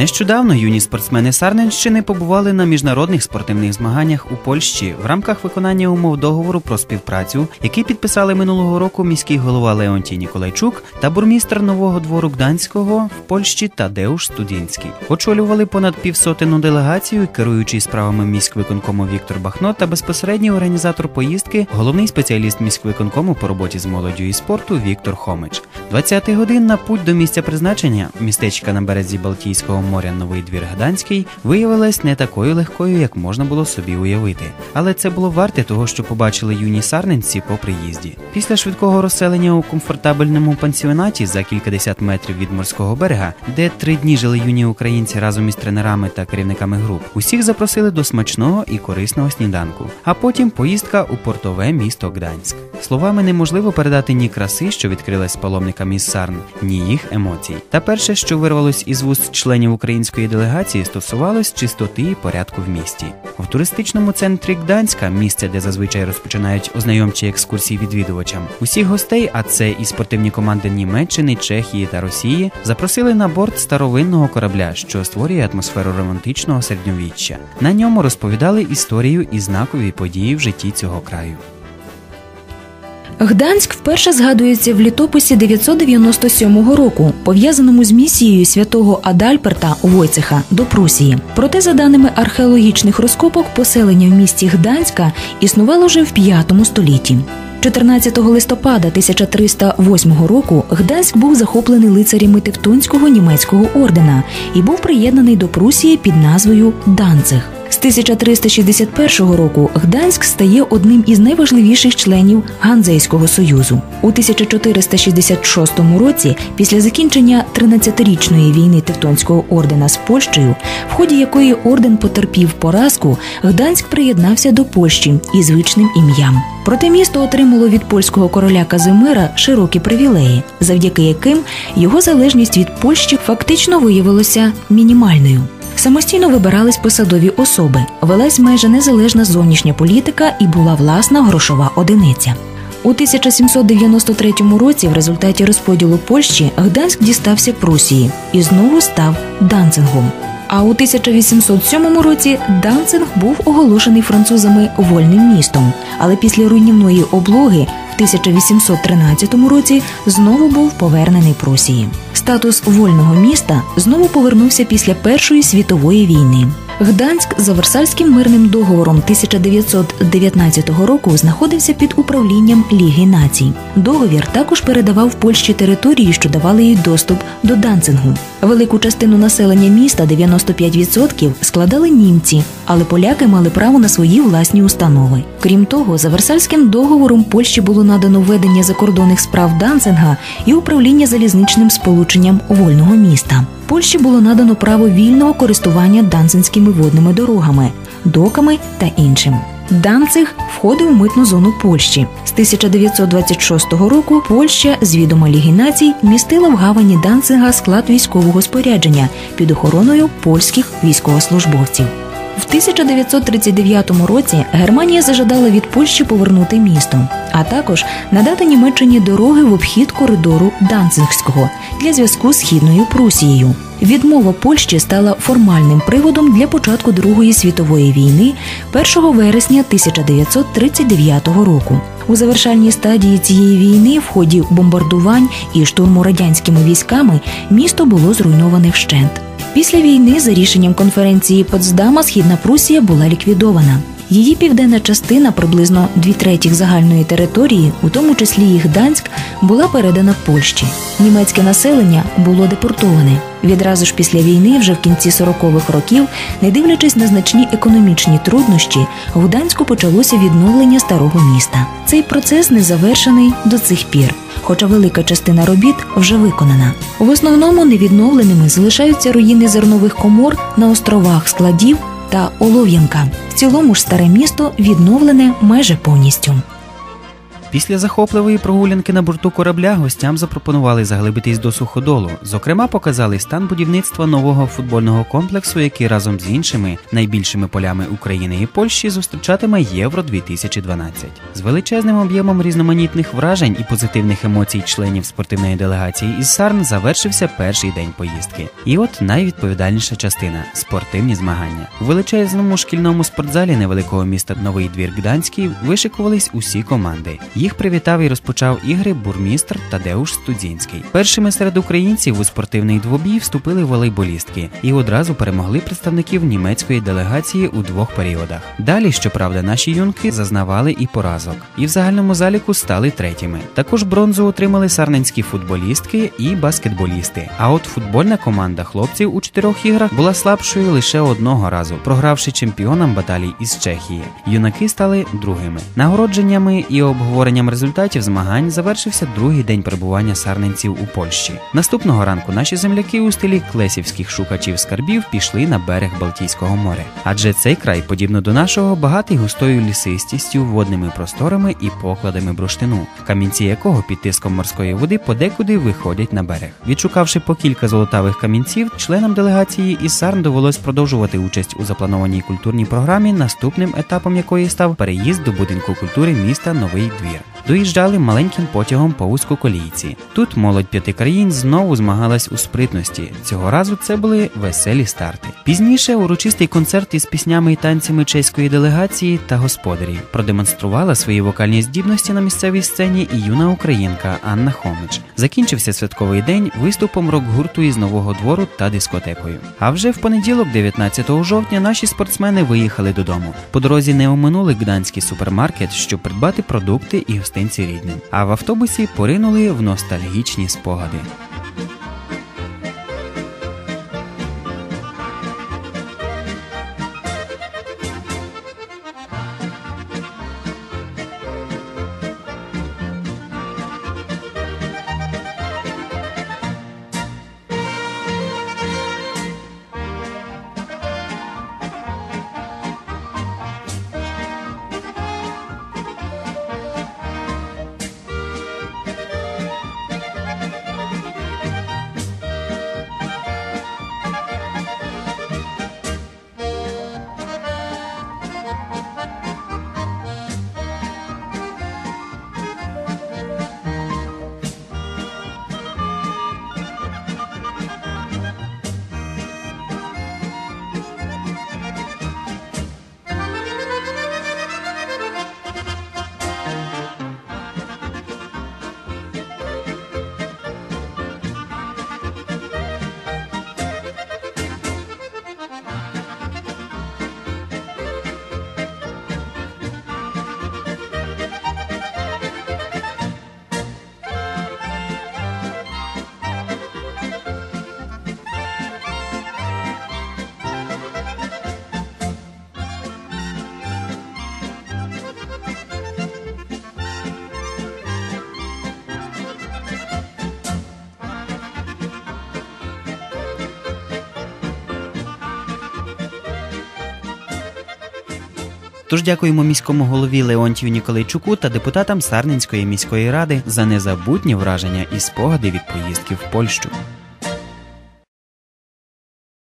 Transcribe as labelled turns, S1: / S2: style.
S1: Нещодавно юні спортсмени Сарненщини побували на міжнародних спортивних змаганнях у Польщі в рамках виконання умов договору про співпрацю, який підписали минулого року міський голова Леонтій Ніколайчук та бурмістр нового двору Гданського в Польщі Тадеуш Студінський. Очолювали понад півсотену делегацію, керуючий справами міськвиконкому Віктор Бахно та безпосередній організатор поїздки, головний спеціаліст міськвиконкому по роботі з молоддю і спорту Віктор Хомич. 20 годин на путь до місця призначення містечка на березі Балтійського моря Новий двір Гданський виявилась не такою легкою, як можна було собі уявити. Але це було варте того, що побачили юні сарненці по приїзді. Після швидкого розселення у комфортабельному пансіонаті за кількадесят метрів від морського берега, де три дні жили юні українці разом із тренерами та керівниками груп, усіх запросили до смачного і корисного сніданку. А потім поїздка у портове місто Гданськ. Словами неможливо передати ні краси, що відкрилась паломникам із Сарн, ні їх емоцій. Та перше, що вирвалось із вуст членів української делегації, стосувалось чистоти і порядку в місті. В туристичному центрі Гданська, місце, де зазвичай розпочинають ознайомчі екскурсії відвідувачам, усіх гостей, а це і спортивні команди Німеччини, Чехії та Росії, запросили на борт старовинного корабля, що створює атмосферу романтичного середньовіччя. На ньому розповідали історію і знакові події в житті цього краю.
S2: Гданськ вперше згадується в літописі 997 року, пов'язаному з місією святого Адальперта Войцеха до Прусії. Проте, за даними археологічних розкопок, поселення в місті Гданська існувало вже в 5 столітті. 14 листопада 1308 року Гданськ був захоплений лицарями Тевтонського німецького ордена і був приєднаний до Прусії під назвою Данциг. З 1361 року Гданськ стає одним із найважливіших членів Ганзейського союзу. У 1466 році, після закінчення 13-річної війни Тевтонського ордена з Польщею, в ході якої орден потерпів поразку, Гданськ приєднався до Польщі із звичним ім'ям. Проте місто отримало від польського короля Казимира широкі привілеї, завдяки яким його залежність від Польщі фактично виявилася мінімальною. Самостійно вибирались посадові особи, велась майже незалежна зовнішня політика і була власна грошова одиниця. У 1793 році, в результаті розподілу Польщі, Гданськ дістався Прусії і знову став Данцингом. А у 1807 році Данцинг був оголошений французами вольним містом. Але після руйнівної облоги 1813 році знову був повернений Прусії. Статус вольного міста знову повернувся після Першої світової війни. Гданськ за Версальським мирним договором 1919 року знаходився під управлінням Ліги націй. Договір також передавав Польщі території, що давали їй доступ до Данцингу. Велику частину населення міста 95% складали німці, але поляки мали право на свої власні установи. Крім того, за Версальським договором Польщі було надано ведення закордонних справ Данцинга і управління залізничним сполученням вольного міста. Польщі було надано право вільного користування данцинськими водними дорогами, доками та іншим. Данциг входив у митну зону Польщі. З 1926 року Польща з відома Ліги націй містила в гавані Данцига склад військового спорядження під охороною польських військовослужбовців. В 1939 році Германія зажадала від Польщі повернути місто, а також надати Німеччині дороги в обхід коридору Данцигського для зв'язку з східною Прусією. Відмова Польщі стала формальним приводом для початку Другої світової війни 1 вересня 1939 року. У завершальній стадії цієї війни, в ході бомбардувань і штурму радянськими військами, місто було зруйноване вщент. Після війни, за рішенням конференції Потсдама, східна Прусія була ліквідована. Її південна частина, приблизно дві третіх загальної території, у тому числі і Гданськ, була передана Польщі. Німецьке населення було депортоване. Відразу ж після війни, вже в кінці 40-х років, не дивлячись на значні економічні труднощі, в Гданську почалося відновлення старого міста. Цей процес не завершений до цих пір. Хоча велика частина робіт вже виконана. В основному невідновленими залишаються руїни зернових комор на островах складів та Олов'янка. В цілому ж старе місто відновлене майже повністю.
S1: Після захопливої прогулянки на борту корабля гостям запропонували заглибитись до суходолу. Зокрема, показали стан будівництва нового футбольного комплексу, який разом з іншими найбільшими полями України і Польщі зустрічатиме Євро 2012 з величезним об'ємом різноманітних вражень і позитивних емоцій членів спортивної делегації із Сарн завершився перший день поїздки. І от найвідповідальніша частина спортивні змагання. У величезному шкільному спортзалі невеликого міста Новий Двір Гданський вишикувались усі команди. Їх привітав і розпочав ігри бурмістр Тадеуш Студзінський. Першими серед українців у спортивний двобій вступили волейболістки і одразу перемогли представників німецької делегації у двох періодах. Далі, щоправда, наші юнки зазнавали і поразок, і в загальному заліку стали третіми. Також бронзу отримали сарненські футболістки і баскетболісти. А от футбольна команда хлопців у чотирьох іграх була слабшою лише одного разу, програвши чемпіонам баталій із Чехії. Юнаки стали другими. Нагородженнями і обговоренням результатів змагань завершився другий день перебування сарненців у Польщі. Наступного ранку наші земляки у стилі клесівських шукачів скарбів пішли на берег Балтійського моря. Адже цей край, подібно до нашого, багатий густою лісистістю, водними просторами і покладами бурштину, камінці якого під тиском морської води подекуди виходять на берег. Відшукавши по кілька золотавих камінців, членам делегації із Сарн довелось продовжувати участь у запланованій культурній програмі, наступним етапом якої став переїзд до будинку культури міста Новий Двір. Доїжджали маленьким потягом по вузькоколійці. Тут молодь п'яти країн знову змагалась у спритності. Цього разу це були веселі старти. Пізніше урочистий концерт із піснями і танцями чеської делегації та господарів продемонструвала свої вокальні здібності на місцевій сцені і юна українка Анна Хомич. Закінчився святковий день виступом рок-гурту із нового двору та дискотекою. А вже в понеділок, 19 жовтня, наші спортсмени виїхали додому. По дорозі не оминули гданський супермаркет, щоб придбати продукти і гостинці рідним. А в автобусі поринули в ностальгічні спогади. Тож дякуємо міському голові Леонтію Ніколайчуку та депутатам Сарненської міської ради за незабутні враження і спогади від поїздки в Польщу.